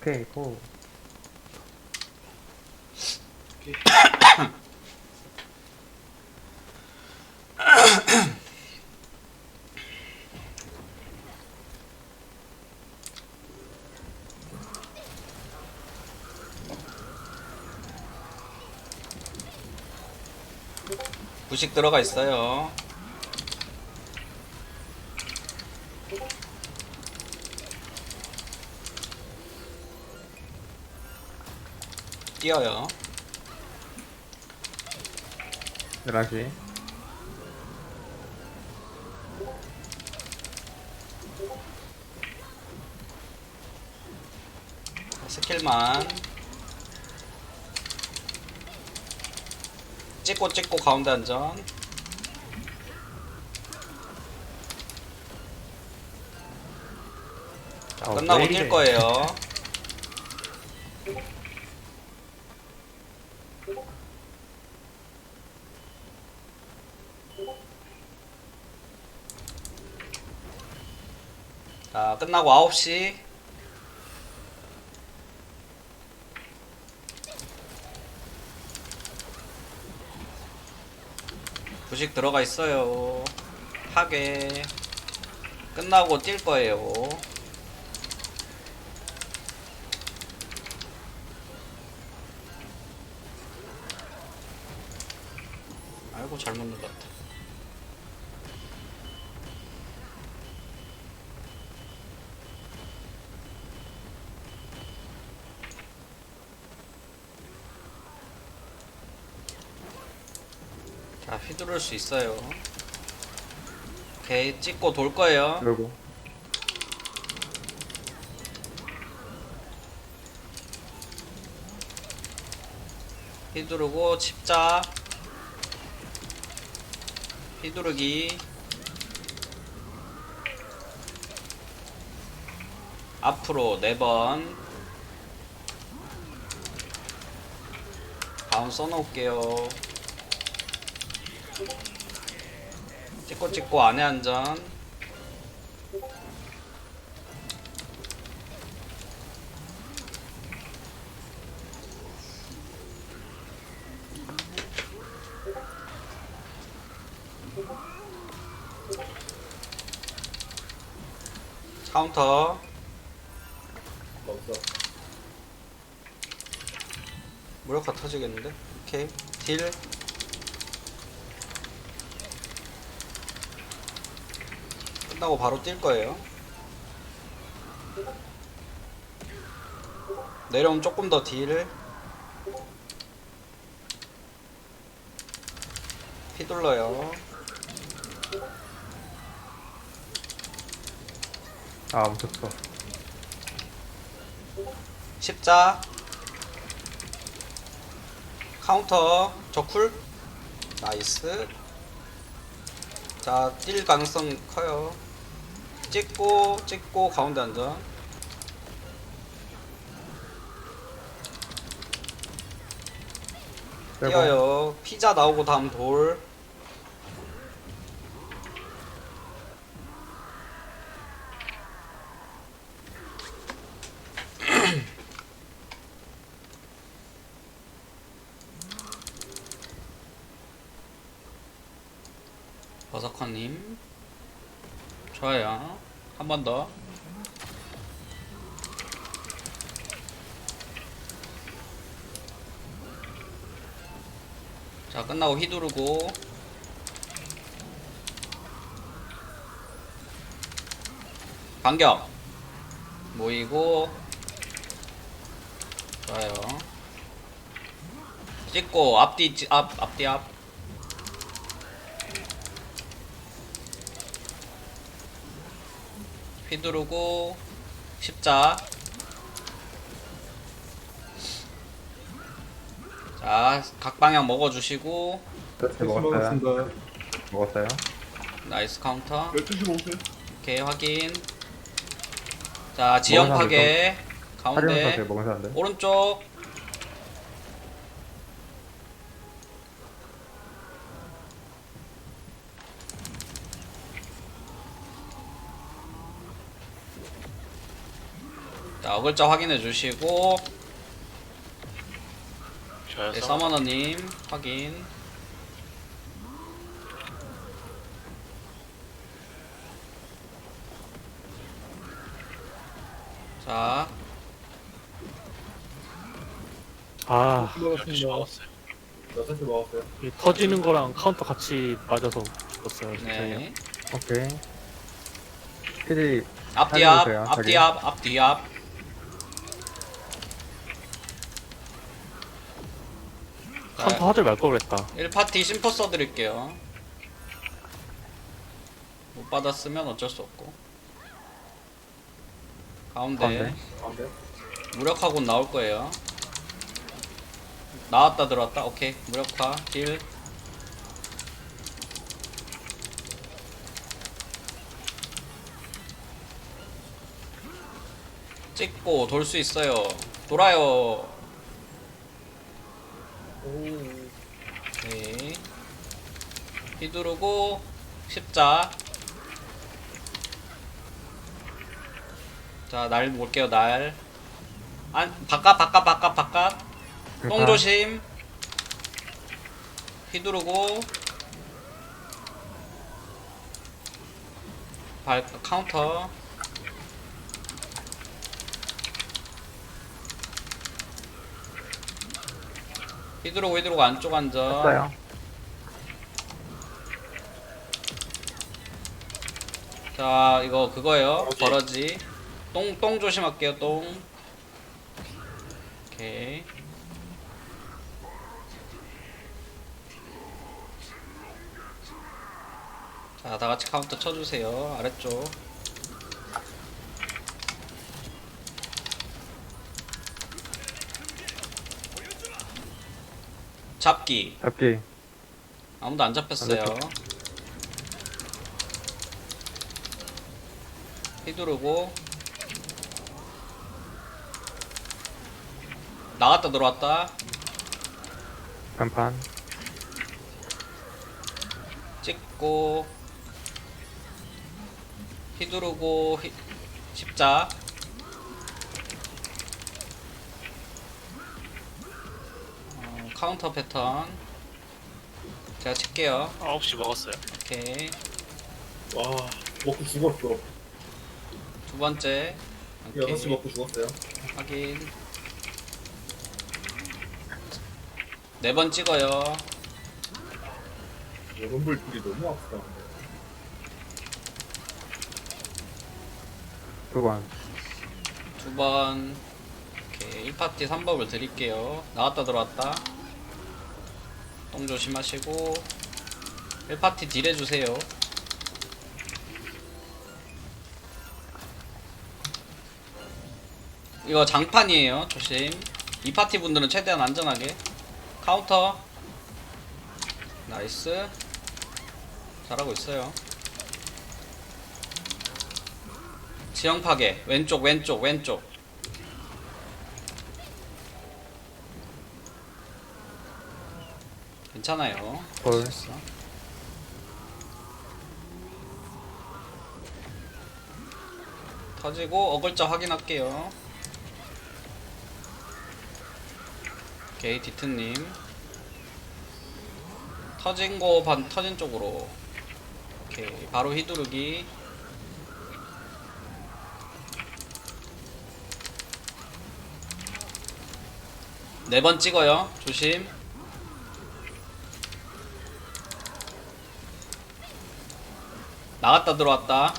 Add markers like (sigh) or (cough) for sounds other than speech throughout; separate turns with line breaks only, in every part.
오케이 고
부식 들어가 있어요. 뛰어요.
11시
스킬만 찍고 찍고 가운데 안전 자
어,
끝나고
왜
뛸. 거예요 자 끝나고 9시 부식 들어가 있어요. 파괴. 끝나고 뛸 거예요. 아이고 잘못 눌렀다. 자 휘두를 수 있어요. 오케이 찍고 돌 거예요.
그리고.
휘두르고 칩자. 휘두르기. 앞으로 4번. 다운 써놓을게요 찍고 찍고 안에 안전 카운터. 무력화 터지겠는데? 오케이 딜 끝나고 바로 뛸 거예요 내려오면 조금 더 딜. 휘둘러요.
아 묻혔어
십자. 카운터. 저 쿨. 나이스. 자, 뛸 가능성 커요. 찍고, 찍고, 가운데 앉아.
빼고
뛰어요. 피자 나오고 다음 돌. (clears throat) 버서커님. 좋아요. 한 번 더. 자, 끝나고 휘두르고. 반격. 모이고. 좋아요. 찍고, 앞뒤, 찌- 앞, 앞뒤, 앞. 휘두르고, 십자. 자, 각 방향 먹어주시고,
네, 먹었어요. 먹었어요
나이스 카운터.
12시 먹었어요.
오케이 확인 자 지형 파괴 가운데
제가 먹은 사람들
오른쪽 어글자 확인해 주시고
저요
네,
서
서머너님 확인 자
아,
먹었어요.
여섯 시 먹었어요.
이 터지는 거랑 카운터 같이 맞아서 죽었어요.
네.
오케이. PD
앞뒤 앞, 앞뒤
저기.
앞, 앞뒤 앞.
카운터 하지 말걸 그랬다.
1파티 심포 써드릴게요. 못 받았으면 어쩔 수 없고. 가운데,
가운데.
무력화곤 나올 거예요. 나왔다 들어왔다. 오케이. 무력화 딜. 찍고 돌 수 있어요. 돌아요. 오케이. 휘두르고 십자. 자, 날 볼게요. 날. 안 바깥 바깥 바깥 바깥. 똥 조심. 휘두르고 발 카운터. 휘두르고 휘두르고 안쪽 앉아.
했어요.
자 이거 그거예요
버러지.
버러지 똥 똥 조심할게요 똥 오케이 자 다같이 카운터 쳐주세요 아래쪽 잡기
잡기.
아무도 안 잡혔어요.
안
휘두르고 나갔다 들어왔다
간판.
찍고 휘두르고 휘, 십자 어, 카운터 패턴 제가 칠게요
9시 먹었어요.
오케이
와, 먹고 죽었어.
두 번째
여섯 시
오케이
먹고 죽었어요.
확인 네 번 찍어요
여러분들 둘이 너무 아프다. 근데.
두 번.
두 번 오케이 1파티 3법을 드릴게요 나갔다 들어왔다 똥 조심하시고 1파티 딜 해주세요. 이거 장판이에요. 조심. 2파티 분들은 최대한 안전하게. 카운터. 나이스. 잘하고 있어요. 지형 파괴. 왼쪽 왼쪽 왼쪽 괜찮아요 있어. 터지고 어글자 확인할게요 오케이 디트님 터진 거 반 터진 쪽으로 오케이 바로 휘두르기 네 번 찍어요. 조심. 나갔다 들어왔다.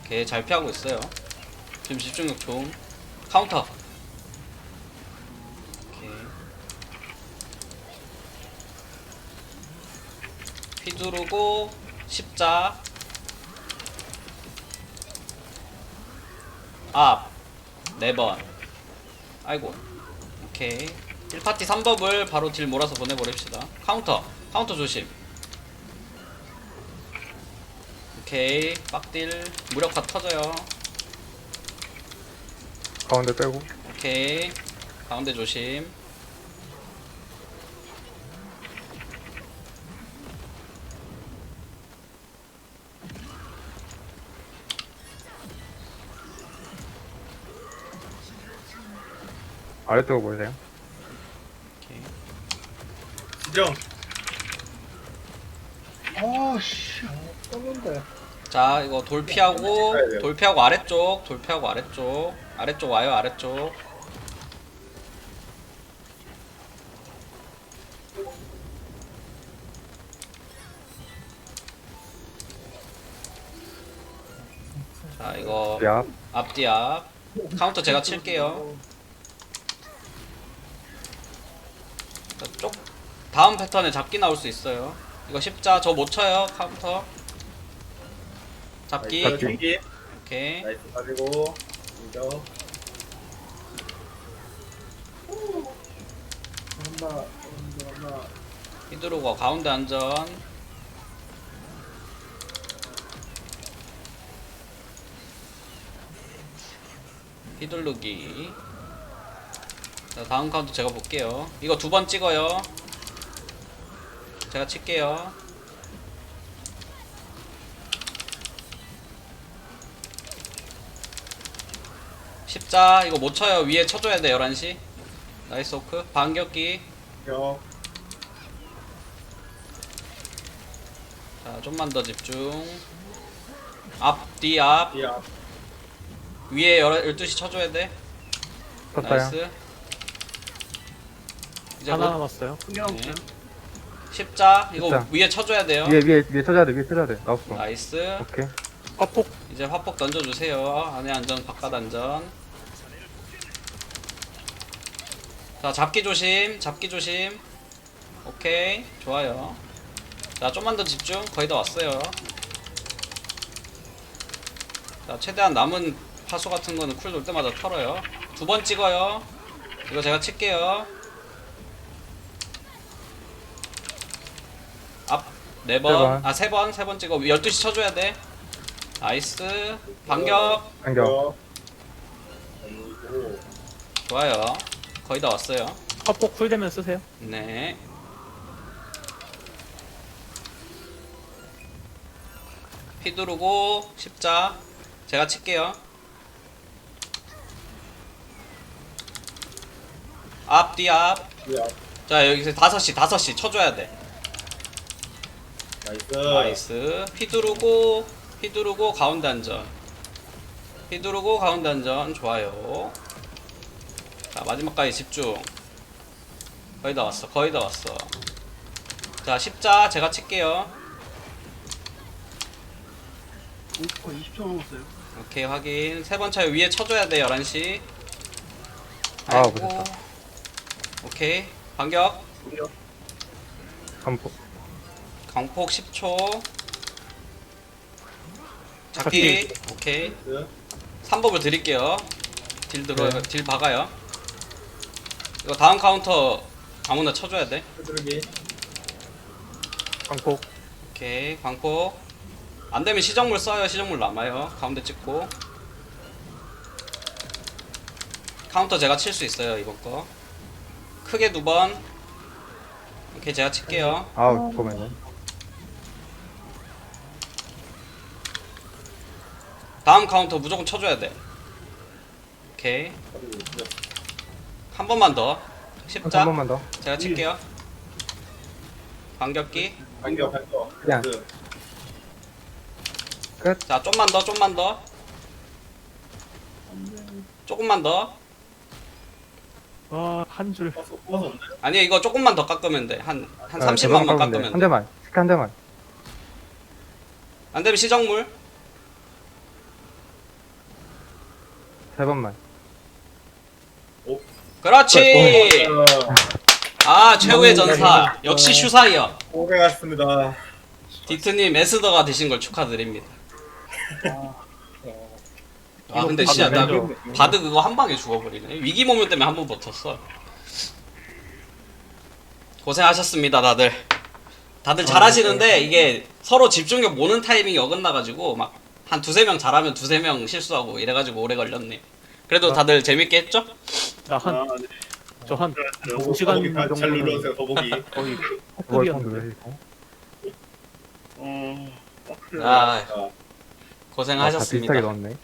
오케이 잘 피하고 있어요. 지금 집중력 좋음. 카운터. 오케이. 휘두르고 십자. 앞. 네 번. 아이고. 오케이. 1파티 3법을 바로 딜 몰아서 보내버립시다. 카운터. 카운터 조심. 오케이. 빡딜. 무력화 터져요.
가운데 빼고.
오케이. 가운데 조심.
아래쪽으로 보세요?
진정!
아씨 떴는데.
자 이거 돌 피하고 돌 피하고 아래쪽 돌 피하고 아래쪽. 아래쪽 와요 아래쪽. 자 이거
야,
앞뒤 앞 카운터 제가 칠게요. 자, 쪽. 다음 패턴에 잡기 나올 수 있어요. 이거 십자 저 못 쳐요 카운터 잡기
잡기.
전기.
오케이
나이스 가지고. 이죠.
한다 한다
휘두르고 가운데 안전 휘두르기 자 다음 카운트 제가 볼게요 이거 두 번 찍어요 제가 칠게요 십자 이거 못 쳐요 위에 쳐줘야 돼 11시 나이스 오크 반격기
겨.
자, 좀만 더 집중. 앞, 뒤, 앞.
이 앞.
위에 12시 쳐줘야 돼.
떴어요.
나이스. 이제
하나
곧
남았어요.
네. 십자. 이거
십자.
위에 쳐줘야 돼요.
위에, 위에, 위에 쳐줘야 돼, 위에 쳐줘야 돼. 나왔어.
나이스.
오케이.
화폭
이제 화폭 던져주세요. 안에 안전, 바깥 안전. 자, 잡기 조심. 잡기 조심. 오케이. 좋아요. 자, 좀만 더 집중. 거의 다 왔어요. 자, 최대한 남은 파수 같은 거는 쿨 돌 때마다 털어요. 두 번 찍어요. 이거 제가 칠게요. 앞, 네 번.
번.
아, 세 번. 세 번 찍어. 12시 쳐줘야 돼. 나이스. 반격.
그리고
좋아요. 거의 다 왔어요.
화폭 풀되면 쓰세요.
네. 휘두르고 십자 제가 칠게요. 앞, 뒤, 앞.
이 앞.
자, 여기서 다섯 시, 다섯 시 쳐줘야 돼.
나이스.
나이스. 휘두르고, 휘두르고, 가운데 안전. 휘두르고, 가운데 안전. 좋아요. 자, 마지막까지 집중. 거의 다 왔어, 거의 다 왔어. 자, 십자 제가 칠게요.
거의 20초 남았어요
오케이, 확인. 세 번 차에 위에 쳐줘야 돼, 11시.
아,
아이고.
못했다.
오케이. 반격.
한포.
강폭 10초. 잡기. 오케이.
나이스.
3법을 드릴게요. 딜 들어,
네.
딜 박아요. 이거 다음 카운터 아무나 쳐줘야 돼.
광폭
오케이, 광폭. 안 되면 시정물 써요. 시정물 남아요. 가운데 찍고. 카운터 제가 칠 수 있어요. 이번 거. 크게 두 번. 오케이, 제가 칠게요.
아우, 잠깐만요.
다음 카운터 무조건 쳐줘야 돼. 오케이. 한 번만 더.
한
십자.
번만 더.
제가 칠게요. 반격기.
반격 반격.
그냥. 끝.
자, 좀만 더, 좀만 더. 조금만 더.
와 한 줄.
버스 버스 없네.
아니, 이거 조금만 더 깎으면 돼. 한, 한
아,
30만만
한
깎으면 돼.
대만. 스카 한 대만.
안 되면 시정물.
세 번만.
그렇지!
어,
아, 최후의 전사. 역시 슈사이어.
고생하셨습니다.
디트님 에스더가 되신 걸 축하드립니다. 아, 근데 진짜 나
바드
바드 그거 한 방에 죽어버리네. 위기 모면 때문에 한 번 버텼어. 고생하셨습니다, 다들. 다들 잘하시는데 이게 서로 집중력 모는 타이밍이 어긋나가지고 막 한 두세 명 잘하면 두세 명 실수하고 이래가지고 오래 걸렸네. 그래도 다들 재밌게 했죠?
나한
아, 네.
저한
더보기
시간
잘
정도는-
눌러주세요. 더보기.
거의
뭘
폭급이었는데.
좀
아,
자,
아, 다 비슷하게
고생하셨습니다.
넣었네.